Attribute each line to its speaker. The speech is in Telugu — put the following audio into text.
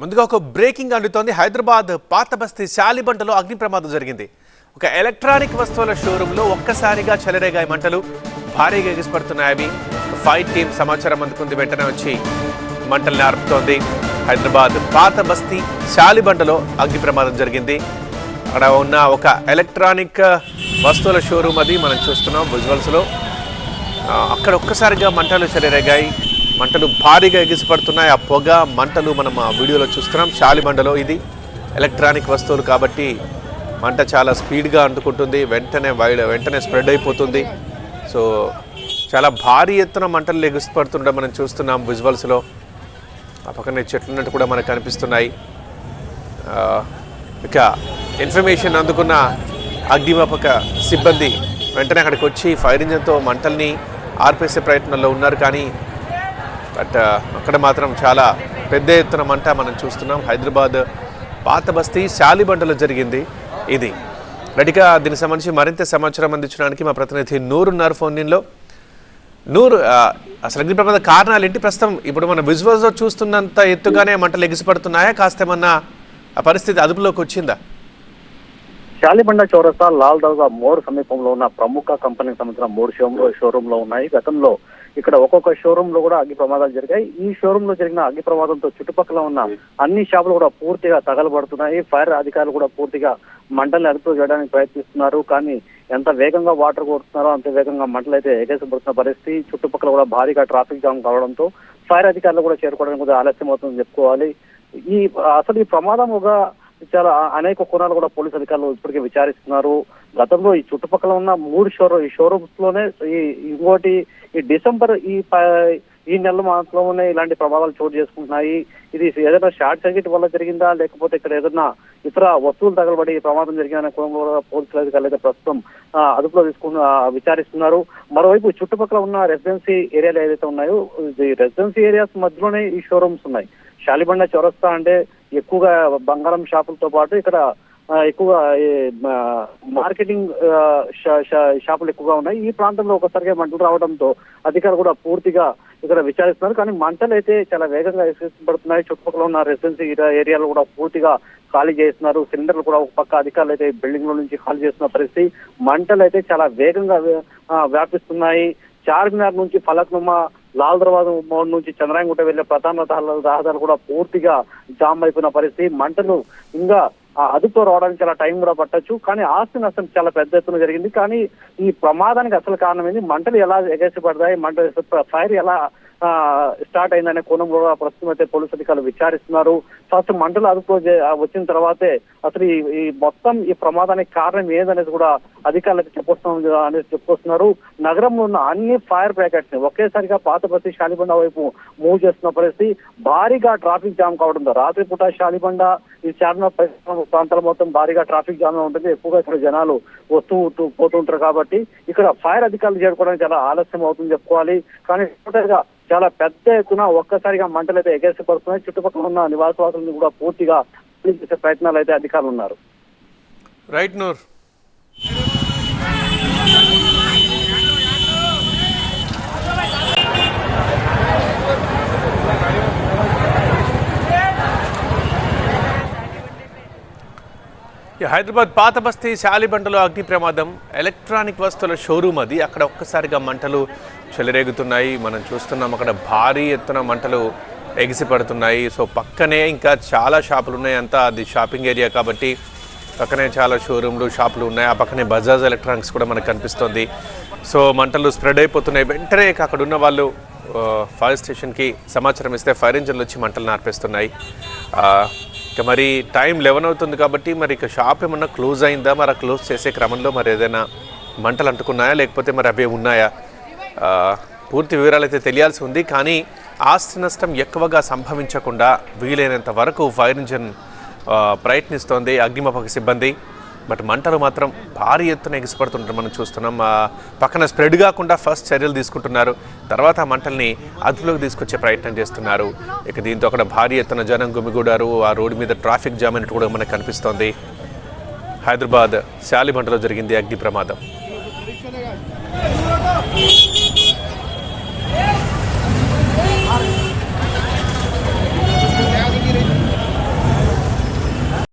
Speaker 1: ముందుగా ఒక బ్రేకింగ్ అందుతోంది. హైదరాబాద్ పాత బస్తీ శాలిబంటలో అగ్ని ప్రమాదం జరిగింది. ఒక ఎలక్ట్రానిక్ వస్తువుల షోరూంలో ఒక్కసారిగా చెలరేగాయి మంటలు. భారీగా ఎగిసిపడుతున్నాయి అవి. ఫైర్ టీం సమాచారం అందుకుంది. వెంటనే వచ్చి మంటల్ని ఆర్పుతోంది. హైదరాబాద్ పాత బస్తీ శాలిబంటలో అగ్ని ప్రమాదం జరిగింది. అక్కడ ఉన్న ఒక ఎలక్ట్రానిక్ వస్తువుల షోరూమ్ అది మనం చూస్తున్నాం. విజువల్స్లో అక్కడ ఒక్కసారిగా మంటలు చెలరేగాయి. మంటలు భారీగా ఎగిసిపడుతున్నాయి. ఆ పొగ మంటలు మనం ఆ వీడియోలో చూస్తున్నాం. శాలిబండలో ఇది ఎలక్ట్రానిక్ వస్తువులు కాబట్టి మంట చాలా స్పీడ్గా అంటుకుంటుంది వెంటనే వైడ్ వెంటనే స్ప్రెడ్ అయిపోతుంది. సో చాలా భారీ ఎత్తున మంటలు ఎగిసిపడుతుండడం మనం చూస్తున్నాం విజువల్స్లో. ఆ పక్కనే చెట్లున్నట్టు కూడా మనకు కనిపిస్తున్నాయి. ఇక ఇన్ఫర్మేషన్ అందుకున్న అగ్నిమాపక సిబ్బంది వెంటనే అక్కడికి వచ్చి ఫైర్ ఇంజన్తో మంటల్ని ఆర్పేసే ప్రయత్నంలో ఉన్నారు. కానీ బట్ అక్కడ మాత్రం చాలా పెద్ద ఎత్తున మంట మనం చూస్తున్నాం. హైదరాబాద్ పాత బస్తీ శాలిబండలో జరిగింది. ఇది రెడీగా దీనికి సంబంధించి మరింత సమాచారం అందించడానికి మా ప్రతినిధి నూరు ఉన్నారు ఫోన్ దీనిలో నూరు అసలు అగ్ని ప్రమాద కారణాలు ఏంటి? ప్రస్తుతం ఇప్పుడు మన విజువల్స్లో చూస్తున్నంత ఎత్తుగానే మంటలు ఎగిసిపడుతున్నాయా కాస్త ఏమన్నా ఆ పరిస్థితి అదుపులోకి వచ్చిందా?
Speaker 2: శాలిబండ చౌరస్తా లాల్ దర్గా మోర్ సమీపంలో ఉన్న ప్రముఖ కంపెనీకి సంబంధించిన మూడు షోరూమ్ షోరూమ్లో ఉన్నాయి. గతంలో ఇక్కడ ఒక్కొక్క షోరూమ్లో కూడా అగ్ని ప్రమాదాలు జరిగాయి. ఈ షోరూమ్లో జరిగిన అగ్ని ప్రమాదంతో చుట్టుపక్కల ఉన్న అన్ని షాపులు కూడా పూర్తిగా తగలబడుతున్నాయి. ఫైర్ అధికారులు కూడా పూర్తిగా మంటల్ని అదుపు చేయడానికి ప్రయత్నిస్తున్నారు. కానీ ఎంత వేగంగా వాటర్ కొడుతున్నారో అంత వేగంగా మంటలు అయితే ఎగేసబడుతున్న పరిస్థితి. చుట్టుపక్కల కూడా భారీగా ట్రాఫిక్ జామ్ కావడంతో ఫైర్ అధికారులు కూడా చేరుకోవడానికి కూడా ఆలస్యం అవుతుందని చెప్పుకోవాలి. ఈ అసలు ఈ ప్రమాదం ఒక చాలా అనేక కోణాలు కూడా పోలీస్ అధికారులు ఇప్పటికే విచారిస్తున్నారు. గతంలో ఈ చుట్టుపక్కల ఉన్న మూడు షోరూమ్ ఈ షోరూమ్స్లోనే ఈ ఇంకోటి ఈ డిసెంబర్ ఈ ప- ఈ నెల మాత్రమే ఇలాంటి ప్రమాదాలు చోటు చేసుకుంటున్నాయి. ఇది ఏదైనా షార్ట్ సర్క్యూట్ వల్ల జరిగిందా? లేకపోతే ఇక్కడ ఏదైనా ఇతర వస్తువులు తగలబడి ప్రమాదం జరిగిందనే కోణంలో కూడా పోలీసులు అధికారులు ప్రస్తుతం అదుపులో తీసుకుని విచారిస్తున్నారు. మరోవైపు చుట్టుపక్కల ఉన్న రెసిడెన్సీ ఏరియాలు ఏదైతే ఉన్నాయో ఈ రెసిడెన్సీ ఏరియాస్ మధ్యలోనే ఈ షోరూమ్స్ ఉన్నాయి. శాలిబండ చౌరస్తా అంటే ఎక్కువగా బంగారం షాపులతో పాటు ఇక్కడ ఎక్కువగా ఈ, మార్కెటింగ్ షా- షా- షాపులు ఎక్కువగా ఉన్నాయి. ఈ ప్రాంతంలో ఒకసారిగా మంటలు రావడంతో అధికారులు కూడా పూర్తిగా ఇక్కడ విచారిస్తున్నారు. కానీ మంటలు అయితే చాలా వేగంగా పడుతున్నాయి చుట్టుపక్కల ఉన్న రెసిడెన్సీ ఏరియాలు కూడా పూర్తిగా ఖాళీ చేస్తున్నారు. సిలిండర్లు కూడా ఒక పక్క అధికారులు అయితే బిల్డింగ్లో నుంచి ఖాళీ చేస్తున్న పరిస్థితి. మంటలు అయితే చాలా వేగంగా వ్యాపిస్తున్నాయి. చార్మినార్ నుంచి ఫలక్నుమా లాల్ దర్వాజ మోడ్ నుంచి చంద్రాయణగుట్ట వెళ్ళే ప్రధాన రహదారులు కూడా పూర్తిగా జామ్ అయిపోయిన పరిస్థితి. మంటలు ఇంకా అదుపులో రావడానికి చాలా టైం కూడా పట్టొచ్చు. కానీ ఆస్తి నష్టం చాలా పెద్ద ఎత్తున జరిగింది. కానీ ఈ ప్రమాదానికి అసలు కారణం ఏంది? మంటలు ఎలా ఎగసి పడతాయి మంట ఫైర్ ఎలా ఆ, స్టార్ట్ అయిందనే కోణం కూడా ప్రస్తుతం అయితే పోలీసు అధికారులు విచారిస్తున్నారు. ఫస్ట్ మంటలు అదుపులో వచ్చిన తర్వాతే అసలు ఈ ఈ మొత్తం ఈ ప్రమాదానికి కారణం ఏదనేది కూడా అధికారులకు చెప్పొస్తున్నాం అనేది చెప్పుకొస్తున్నారు. నగరంలో ఉన్న అన్ని ఫైర్ బ్రాకెట్స్ని ఒకేసారిగా పాత బస్తీ శాలిబండ వైపు మూవ్ చేస్తున్న పరిస్థితి. భారీగా ట్రాఫిక్ జామ్ కావడంతో రాత్రిపూట శాలిబండ ఈ చార్మినార్ ప్రాంతాల మొత్తం భారీగా ట్రాఫిక్ జామ్ ఉంటుంది. ఎక్కువగా ఇక్కడ జనాలు వస్తూ ఉంటూ- కాబట్టి ఇక్కడ ఫైర్ అధికారులు చేరుకోవడానికి చాలా ఆలస్యం అవుతుంది చెప్పుకోవాలి. కానీ టోటల్గా చాలా పెద్ద ఎత్తున ఒక్కసారిగా మంటలు అయితే ఎగేసి పడుతున్నాయి. చుట్టుపక్కల ఉన్న నివాసవాసులను కూడా పూర్తిగా చేసే ప్రయత్నాలు అయితే అధికారులు ఉన్నారు.
Speaker 1: రైట్ నూర్. హైదరాబాద్ పాత బస్తీ శాలిబంటలో అగ్ని ప్రమాదం ఎలక్ట్రానిక్ వస్తువుల షోరూమ్ అది. అక్కడ ఒక్కసారిగా మంటలు చెలరేగుతున్నాయి. మనం చూస్తున్నాం అక్కడ భారీ ఎత్తున మంటలు ఎగిసిపడుతున్నాయి. సో పక్కనే ఇంకా చాలా షాపులు ఉన్నాయి. అంతా అది షాపింగ్ ఏరియా కాబట్టి పక్కనే చాలా షోరూమ్లు షాపులు ఉన్నాయి. ఆ పక్కనే బజాజ్ ఎలక్ట్రానిక్స్ కూడా మనకు కనిపిస్తుంది. సో మంటలు స్ప్రెడ్ అయిపోతున్నాయి. వెంటనే అక్కడ ఉన్న వాళ్ళు ఫైర్ స్టేషన్కి సమాచారం ఇస్తే ఫైర్ ఇంజన్లు వచ్చి మంటలు నార్పేస్తున్నాయి. ఇక మరి టైం లెవెన్ అవుతుంది కాబట్టి మరి ఇక షాప్ ఏమన్నా క్లోజ్ అయిందా? మరి ఆ క్లోజ్ చేసే క్రమంలో మరి ఏదైనా మంటలు అంటుకున్నాయా? లేకపోతే మరి అవే ఉన్నాయా? పూర్తి వివరాలు అయితే తెలియాల్సి ఉంది. కానీ ఆస్తి నష్టం ఎక్కువగా సంభవించకుండా వీలైనంత వరకు ఫైర్ ఇంజన్ ప్రయత్నిస్తోంది అగ్నిమాపక సిబ్బంది. బట్ మంటలు మాత్రం భారీ ఎత్తున ఎగిసిపడుతుంటారు మనం చూస్తున్నాం. పక్కన స్ప్రెడ్ కాకుండా ఫస్ట్ చర్యలు తీసుకుంటున్నారు. తర్వాత మంటల్ని అదుపులోకి తీసుకొచ్చే ప్రయత్నం చేస్తున్నారు. ఇక దీంతో అక్కడ భారీ ఎత్తున జనం గుమిగూడారు. ఆ రోడ్డు మీద ట్రాఫిక్ జామ్ అన్నట్టు కూడా మనకు కనిపిస్తోంది. హైదరాబాద్ శాలిబంటలో జరిగింది అగ్ని ప్రమాదం. Thank you.